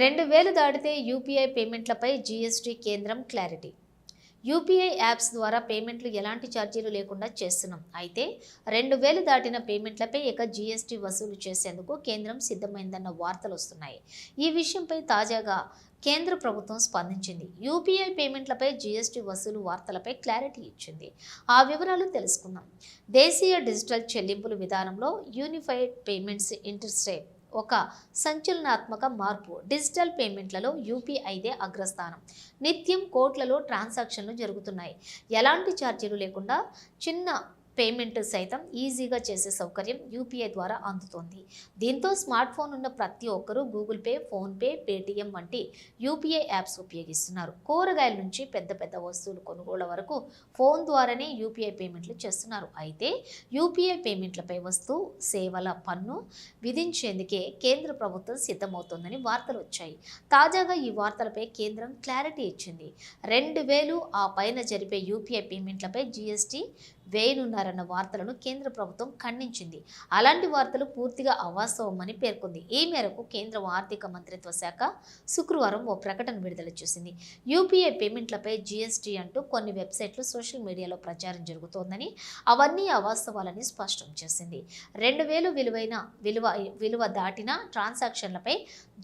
రెండు వేలు దాటితే యూపీఐ పేమెంట్లపై జీఎస్టీ కేంద్రం క్లారిటీ. యూపీఐ యాప్స్ ద్వారా పేమెంట్లు ఎలాంటి ఛార్జీలు లేకుండా చేస్తున్నాం. అయితే రెండు వేలు దాటిన పేమెంట్లపై ఇక జీఎస్టీ వసూలు చేసేందుకు కేంద్రం సిద్ధమైందన్న వార్తలు వస్తున్నాయి. ఈ విషయంపై తాజాగా కేంద్ర ప్రభుత్వం స్పందించింది. యూపీఐ పేమెంట్లపై జీఎస్టీ వసూలు వార్తలపై క్లారిటీ ఇచ్చింది. ఆ వివరాలు తెలుసుకుందాం. దేశీయ డిజిటల్ చెల్లింపుల విధానంలో యూనిఫైడ్ పేమెంట్స్ ఇంటర్స్టేట్ ఒక సంచలనాత్మక మార్పు. డిజిటల్ పేమెంట్లలో యూపీఐదే అగ్రస్థానం. నిత్యం కోట్లలో ట్రాన్సాక్షన్లు జరుగుతున్నాయి. ఎలాంటి ఛార్జీలు లేకుండా చిన్న పేమెంట్ సైతం ఈజీగా చేసే సౌకర్యం యూపీఐ ద్వారా అందుతోంది. దీంతో స్మార్ట్ ఫోన్ ఉన్న ప్రతి ఒక్కరూ గూగుల్ పే ఫోన్పే పేటిఎం వంటి యూపీఐ యాప్స్ ఉపయోగిస్తున్నారు. కూరగాయల నుంచి పెద్ద పెద్ద వస్తువులు కొనుగోళ్ళ వరకు ఫోన్ ద్వారానే యూపీఐ పేమెంట్లు చేస్తున్నారు. అయితే యూపీఐ పేమెంట్లపై వస్తు సేవల పన్ను విధించేందుకే కేంద్ర ప్రభుత్వం సిద్ధమవుతోందని వార్తలు వచ్చాయి. తాజాగా ఈ వార్తలపై కేంద్రం క్లారిటీ ఇచ్చింది. రెండు వేలు ఆ పైన జరిపే యూపీఐ పేమెంట్లపై జీఎస్టీ చేస్తున్నారన్న వార్తలను కేంద్ర ప్రభుత్వం ఖండించింది. అలాంటి వార్తలు పూర్తిగా అవాస్తవమని పేర్కొంది. ఈ మేరకు కేంద్ర ఆర్థిక మంత్రిత్వ శాఖ శుక్రవారం ఓ ప్రకటన విడుదల చేసింది. యూపీఐ పేమెంట్లపై జీఎస్టీ అంటూ కొన్ని వెబ్సైట్లు సోషల్ మీడియాలో ప్రచారం జరుగుతోందని అవన్నీ అవాస్తవాలని స్పష్టం చేసింది. రెండు వేలు విలువైన విలువ విలువ దాటిన ట్రాన్సాక్షన్లపై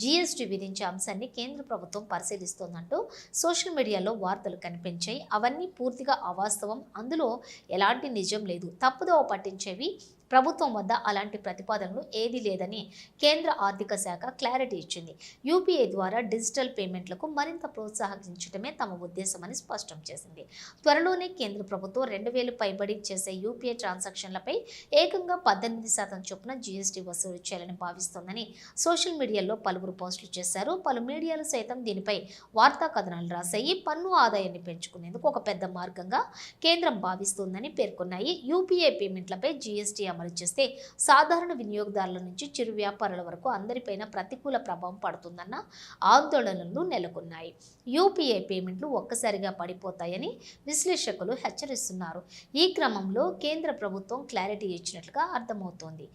జీఎస్టీ విధించే అంశాన్ని కేంద్ర ప్రభుత్వం పరిశీలిస్తోందంటూ సోషల్ మీడియాలో వార్తలు కనిపించాయి. అవన్నీ పూర్తిగా అవాస్తవం. అందులో ఎలాంటి నిజం లేదు. తప్పుదోవ పట్టించేవి ప్రభుత్వం వద్ద అలాంటి ప్రతిపాదనలు ఏదీ లేదని కేంద్ర ఆర్థిక శాఖ క్లారిటీ ఇచ్చింది. యూపీఐ ద్వారా డిజిటల్ పేమెంట్లకు మరింత ప్రోత్సాహించడమే తమ ఉద్దేశమని స్పష్టం చేసింది. త్వరలోనే కేంద్ర ప్రభుత్వం రెండు వేలు పైబడి చేసే యూపీఐ ట్రాన్సాక్షన్లపై ఏకంగా పద్దెనిమిది శాతం చొప్పున జీఎస్టీ వసూలు చేయాలని భావిస్తోందని సోషల్ మీడియాలో పలువురు పోస్టులు చేశారు. పలు మీడియాలు సైతం దీనిపై వార్తా కథనాలు రాశాయి. పన్ను ఆదాయాన్ని పెంచుకునేందుకు ఒక పెద్ద మార్గంగా కేంద్రం భావిస్తోందని పేర్కొన్నాయి. యూపీఐ పేమెంట్లపై జీఎస్టీ అమలు చేస్తే సాధారణ వినియోగదారుల నుంచి చిరు వ్యాపారుల వరకు అందరిపైన ప్రతికూల ప్రభావం పడుతుందన్న ఆందోళనలు నెలకొన్నాయి. యూపీఐ పేమెంట్లు ఒక్కసారిగా పడిపోతాయని విశ్లేషకులు హెచ్చరిస్తున్నారు. ఈ క్రమంలో కేంద్ర ప్రభుత్వం క్లారిటీ ఇచ్చినట్లుగా అర్థమవుతోంది.